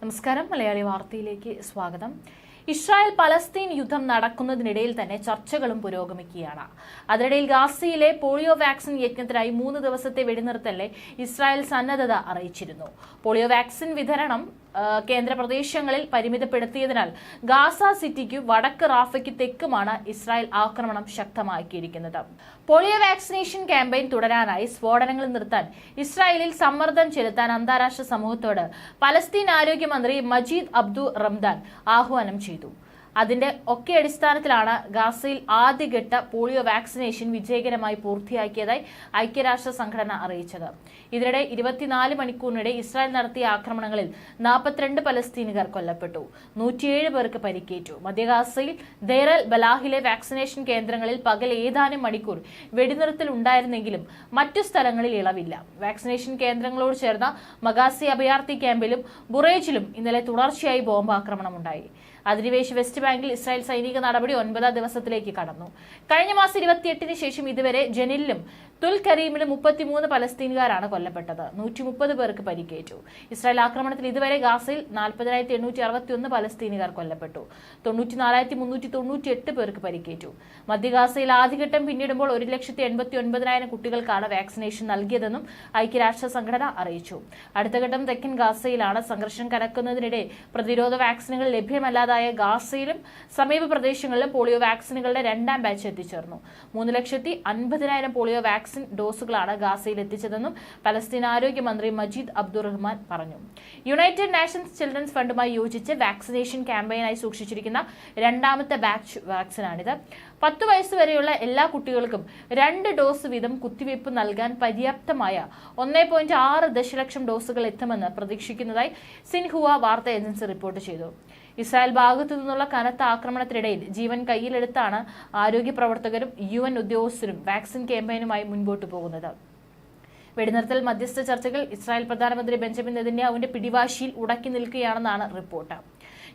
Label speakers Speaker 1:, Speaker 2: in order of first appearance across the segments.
Speaker 1: നമസ്കാരം. മലയാളി വാർത്തയിലേക്ക് സ്വാഗതം. ഇസ്രായേൽ പലസ്തീൻ യുദ്ധം നടക്കുന്നതിനിടയിൽ തന്നെ ചർച്ചകളും പുരോഗമിക്കുകയാണ്. അതിനിടയിൽ ഗാസയിലെ പോളിയോ വാക്സിൻ യജ്ഞത്തിനായി മൂന്ന് ദിവസത്തെ വെടിനിർത്തലിനെ ഇസ്രായേൽ സന്നദ്ധത അറിയിച്ചിരുന്നു. പോളിയോ വാക്സിൻ വിതരണം ആ, കേന്ദ്ര പ്രദേശങ്ങളിൽ പരിമിതപ്പെടുത്തിയതിനാൽ ഗാസ സിറ്റിക്കും വടക്ക് റാഫയ്ക്ക് തെക്കുമാണ് ഇസ്രായേൽ ആക്രമണം ശക്തമാക്കിയിരിക്കുന്നത്. പോളിയോ വാക്സിനേഷൻ ക്യാമ്പയിൻ തുടരാനായി സ്ഫോടനങ്ങൾ നിർത്താൻ ഇസ്രായേലിൽ സമ്മർദ്ദം ചെലുത്താൻ അന്താരാഷ്ട്ര സമൂഹത്തോട് പലസ്തീൻ ആരോഗ്യമന്ത്രി മജീദ് അബ്ദു റംദാൻ ആഹ്വാനം ചെയ്തു. അതിന്റെ ഒക്കെ അടിസ്ഥാനത്തിലാണ് ഗാസയിൽ ആദ്യഘട്ട പോളിയോ വാക്സിനേഷൻ വിജയകരമായി പൂർത്തിയാക്കിയതായി ഐക്യരാഷ്ട്ര സംഘടന അറിയിച്ചത്. ഇതിനിടെ ഇരുപത്തിനാല് മണിക്കൂറിനിടെ ഇസ്രായേൽ നടത്തിയ ആക്രമണങ്ങളിൽ നാൽപ്പത്തിരണ്ട് പലസ്തീനുകാർ കൊല്ലപ്പെട്ടു. നൂറ്റിയേഴ് പേർക്ക് പരിക്കേറ്റു. മധ്യ ഗാസയിൽ ദേറൽ ബലാഹിലെ വാക്സിനേഷൻ കേന്ദ്രങ്ങളിൽ പകൽ ഏതാനും മണിക്കൂർ വെടിനിർത്തൽ ഉണ്ടായിരുന്നെങ്കിലും മറ്റു സ്ഥലങ്ങളിൽ ഇളവില്ല. വാക്സിനേഷൻ കേന്ദ്രങ്ങളോട് ചേർന്ന മഗാസി അഭയാർത്ഥി ക്യാമ്പിലും ബുറേജിലും ഇന്നലെ തുടർച്ചയായി ബോംബാക്രമണമുണ്ടായി. അധിനിവേശ വെസ്റ്റ് ബാങ്കിൽ ഇസ്രായേൽ സൈനിക നടപടി ഒൻപതാം ദിവസത്തിലേക്ക് കടന്നു. കഴിഞ്ഞ മാസം ഇരുപത്തിയെട്ടിന് ശേഷം ഇതുവരെ ജനിലും തുൽ കരീമിലും മുപ്പത്തിമൂന്ന് പലസ്തീനുകാരാണ് കൊല്ലപ്പെട്ടത്. നൂറ്റി മുപ്പത് പേർക്ക് പരിക്കേറ്റു. ഇസ്രായേൽ ആക്രമണത്തിൽ ഇതുവരെ ഗാസയിൽ നാൽപ്പതിനായിരത്തി എണ്ണൂറ്റി അറുപത്തി ഒന്ന് പലസ്തീനുകാർ കൊല്ലപ്പെട്ടു. തൊണ്ണൂറ്റി നാലായിരത്തി മുന്നൂറ്റി തൊണ്ണൂറ്റി എട്ട് പേർക്ക് പരിക്കേറ്റു. മധ്യ ഗാസയിൽ ആദ്യഘട്ടം പിന്നിടുമ്പോൾ ഒരു ലക്ഷത്തി എൺപത്തി ഒൻപതിനായിരം കുട്ടികൾക്കാണ് വാക്സിനേഷൻ നൽകിയതെന്നും ഐക്യരാഷ്ട്ര സംഘടന അറിയിച്ചു. അടുത്ത ഘട്ടം തെക്കൻ ഗാസയിലാണ് സംഘർഷം കനക്കുന്നതിനിടെ പ്രതിരോധ വാക്സിനുകൾ ലഭ്യമല്ലാതായ ഗാസയിലും സമീപ പ്രദേശങ്ങളിലും പോളിയോ വാക്സിനുകളുടെ രണ്ടാം ബാച്ച് എത്തിച്ചേർന്നു. മൂന്ന് ലക്ഷത്തി അൻപതിനായിരം പോളിയോ വാക്സിൻ ഡോസുകളാണ് ഗാസയിൽ എത്തിച്ചതെന്നും പലസ്തീൻ ആരോഗ്യമന്ത്രി മജീദ് അബ്ദുറഹ്മാൻ പറഞ്ഞു. യുണൈറ്റഡ് നാഷൻസ് ചിൽഡ്രൻസ് ഫണ്ടുമായി യോജിച്ച് വാക്സിനേഷൻ ക്യാമ്പയിനായി സൂക്ഷിച്ചിരിക്കുന്ന രണ്ടാമത്തെ ബാച്ച് വാക്സിനാണിത്. പത്ത് വയസ്സ് വരെയുള്ള എല്ലാ കുട്ടികൾക്കും രണ്ട് ഡോസ് വീതം കുത്തിവയ്പ് നൽകാൻ പര്യാപ്തമായ ഒന്നേ പോയിന്റ് ആറ് ദശലക്ഷം ഡോസുകൾ എത്തുമെന്ന് പ്രതീക്ഷിക്കുന്നതായി സിൻഹുവ വാർത്താ ഏജൻസി റിപ്പോർട്ട് ചെയ്തു. ഇസ്രായേൽ ഭാഗത്തു നിന്നുള്ള കനത്ത ആക്രമണത്തിനിടയിൽ ജീവൻ കയ്യിലെടുത്താണ് ആരോഗ്യ പ്രവർത്തകരും യു എൻ ഉദ്യോഗസ്ഥരും വാക്സിൻ ക്യാമ്പയിനുമായി മുൻപോട്ടു പോകുന്നത്. വെടിനിർത്തൽ മധ്യസ്ഥ ചർച്ചകൾ ഇസ്രായേൽ പ്രധാനമന്ത്രി ബെഞ്ചമിൻ നെതന്യാഹുവിന്റെ പിടിവാശിയിൽ ഉടക്കി നിൽക്കുകയാണെന്നാണ് റിപ്പോർട്ട്.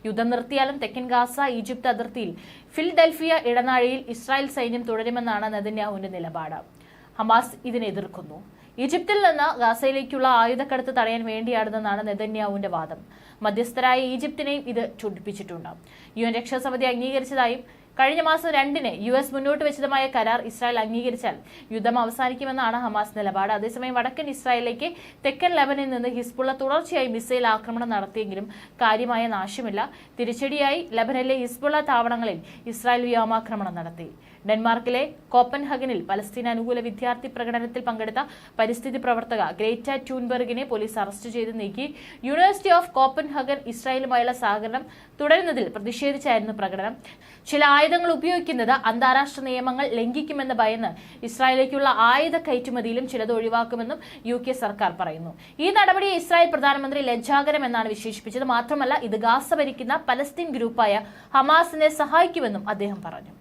Speaker 1: യുദ്ധം നിർത്തിയാലും തെക്കൻ ഗാസ ഈജിപ്ത് അതിർത്തിയിൽ ഫിൽഡൽഫിയ ഇടനാഴിയിൽ ഇസ്രായേൽ സൈന്യം തുടരുമെന്നാണ് നെതന്യാഹുവിന്റെ നിലപാട്. ഹമാസ് ഇതിനെ എതിർക്കുന്നു. ഈജിപ്തിൽ നിന്ന് ഗാസയിലേക്കുള്ള ആയുധക്കടത്ത് തടയാൻ വേണ്ടിയാണെന്നാണ് നെതന്യാവുവിന്റെ വാദം. മധ്യസ്ഥരായ ഈജിപ്തിനെയും ഇത് ചൂണ്ടിപ്പിച്ചിട്ടുണ്ട് യു എൻ രക്ഷാസമിതി അംഗീകരിച്ചതായും കഴിഞ്ഞ മാസം രണ്ടിന് യു എസ് മുന്നോട്ട് വെച്ചതുമായ കരാർ ഇസ്രായേൽ അംഗീകരിച്ചാൽ യുദ്ധം അവസാനിക്കുമെന്നാണ് ഹമാസ് നിലപാട്. അതേസമയം വടക്കൻ ഇസ്രായേലിലേക്ക് തെക്കൻ ലെബനിൽ നിന്ന് ഹിസ്ബുള്ള തുടർച്ചയായി മിസൈൽ ആക്രമണം നടത്തിയെങ്കിലും കാര്യമായ നാശമില്ല. തിരിച്ചടിയായി ലബനിലെ ഹിസ്ബുള്ള താവളങ്ങളിൽ ഇസ്രായേൽ വ്യോമാക്രമണം നടത്തി. ഡെൻമാർക്കിലെ കോപ്പൻഹഗനിൽ പലസ്തീൻ അനുകൂല വിദ്യാർത്ഥി പ്രകടനത്തിൽ പങ്കെടുത്ത പരിസ്ഥിതി പ്രവർത്തക ഗ്രേറ്റ ട്യൂൻബർഗിനെ പോലീസ് അറസ്റ്റ് ചെയ്ത് നീക്കി. യൂണിവേഴ്സിറ്റി ഓഫ് കോപ്പൻഹഗൻ ഇസ്രായേലുമായുള്ള സഹകരണം തുടരുന്നതിൽ പ്രതിഷേധിച്ചായിരുന്നു പ്രകടനം. ചില ആയുധങ്ങൾ ഉപയോഗിക്കുന്നത് അന്താരാഷ്ട്ര നിയമങ്ങൾ ലംഘിക്കുമെന്ന് ഭയന്ന് ഇസ്രായേലിലേക്കുള്ള ആയുധ കയറ്റുമതിയിലും ചിലത് ഒഴിവാക്കുമെന്നും യു കെ സർക്കാർ പറയുന്നു. ഈ നടപടിയെ ഇസ്രായേൽ പ്രധാനമന്ത്രി ലജ്ജാകരം എന്നാണ് വിശേഷിപ്പിച്ചത്. മാത്രമല്ല ഇത് ഗാസ ഭരിക്കുന്ന പലസ്തീൻ ഗ്രൂപ്പായ ഹമാസിനെ സഹായിക്കുമെന്നും അദ്ദേഹം പറഞ്ഞു.